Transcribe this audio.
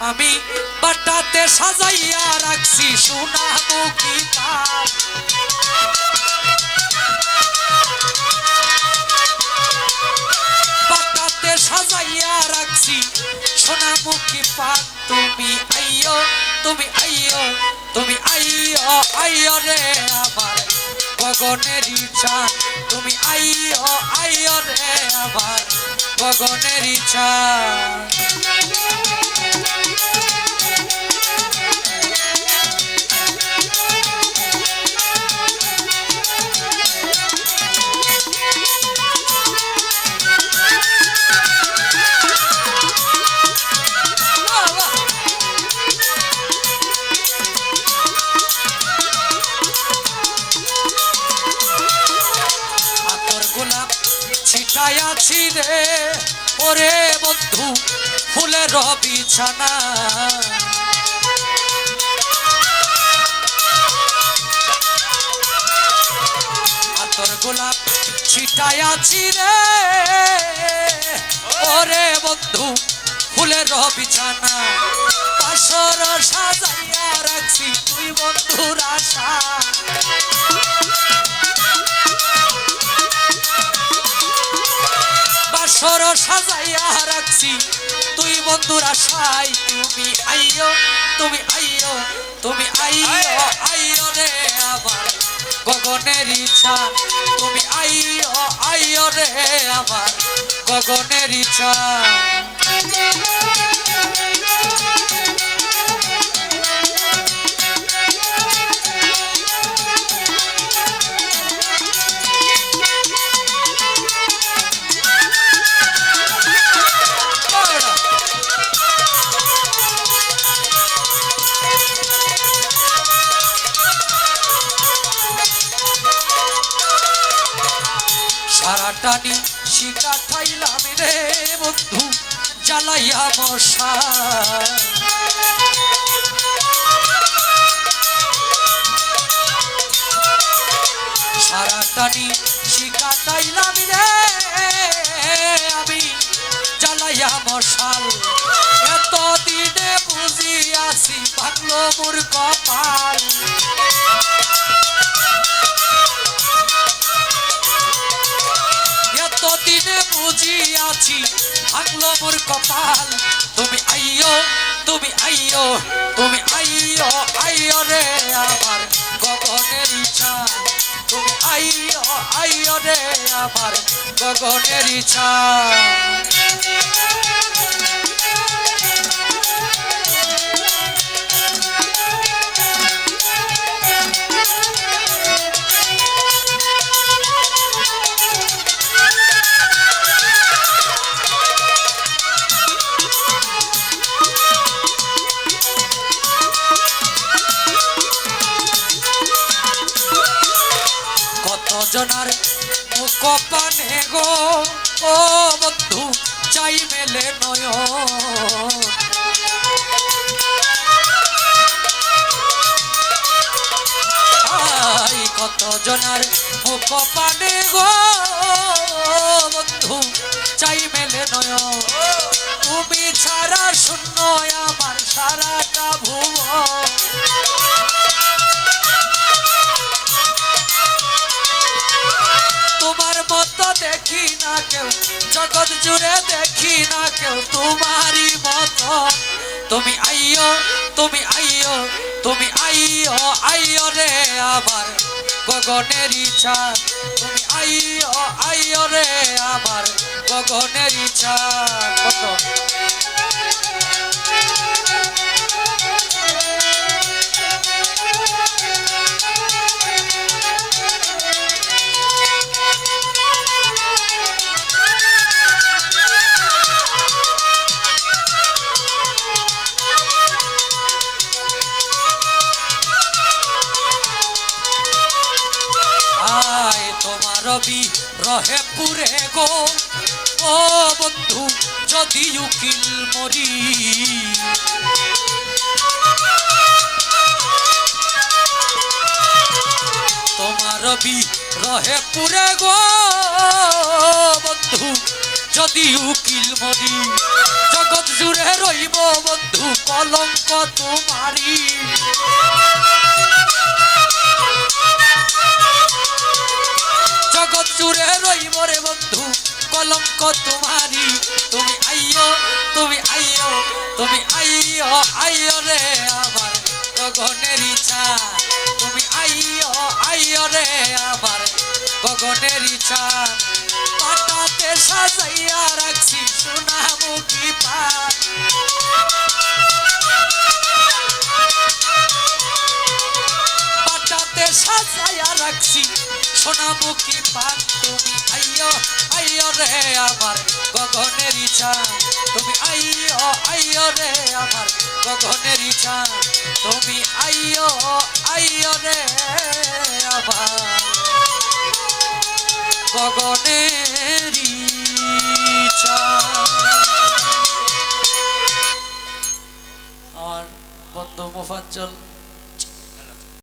আমি বাটাতে সাজাইয়া রাখছি, সোনা পান বাটাতে সাজাইয়া রাখছি তুমি আইও তুমি আইও তুমি আইয় আইয় রে আমার। গগনের ইচ্ছা তুমি আইও আইও রে আমার গগনের চান ছিটাইয়াছি রে, ওরে বন্ধু, ফুলের বিছানা। আতর গোলাপ ছিটাইয়াছি রে, ওরে বন্ধু, ফুলের বিছানা। পাশর সাজাইয়া রাখছি তুই বন্ধুর আশা। বাসর সাজাইয়া রাখছি। তুই বন্ধুর আশাই তুমি আইও তুমি আইও তুমি আইও আইও রে আমার গগনের ইচ্ছা, তুমি আইও আইও রে আমার গগনের ইচ্ছা। সারা টানি শিকা ঠাইলাম রে বন্ধু, জ্বালাইয়া মশা সারা টানি শিকা ঠাইলাম রে, আমি জ্বালাইয়া মশাল এত দিনে বুঝিয়াছি ভাগলো মোর কপাল। বুঝিয়াছি ভাঙলো মোর কপাল। তুমি আইও তুমি আইও তুমি আইও আইও রে আমার গগনের ইচ্ছা তুমি আইও আইও রে আমার গগনের ইচ্ছা কত জনার মুখ পানে গো। ও বন্ধু, চাই মেলে নয় কত জনার মুখ পানে গো। বন্ধু, চাই মেলে নয় তুমি ছাড়া শূন্য, আমার সারাটা ভুবন। দেখি না কেউ, জগৎ জুড়ে দেখি না কেউ তোমারই মত। তুমি আইও তুমি আইও তুমি আইও আইও রে আমার গগনের ইচ্ছা তুমি আইও আইও রে আমার গগনের ইচ্ছা কত রবি রহে পুরে গো। ও বন্ধু যদি উকিল মরি। তোমার রবি রহে পুরে গো। বন্ধু যদি উকিল মরি। জগৎ জুড়ে রইব বন্ধু, কলঙ্ক তোমারি জুড়ে রইব রে বন্ধু, কলঙ্ক তোমারি তুমি আইও তুমি আইও তুমি আইও আইও রে আমার গগনের ইচ্ছা। তুমি আইও আইও রে আমার গগনের ইচ্ছা। পাটাতে সাজাইয়া রাখছি সোনামুখী পাট। পাটাতে সাজাইয়া রাখছি সোনামুখী পান তুমি আইয় আইয় রে আমার গগনের ইচ্ছা তুমি আইয় আইয় রে আমার গগনের ইচ্ছা তুমি আইয় আইয় রে আমার গগনের ইচ্ছা আমার বন্ধু মোফাজ্জল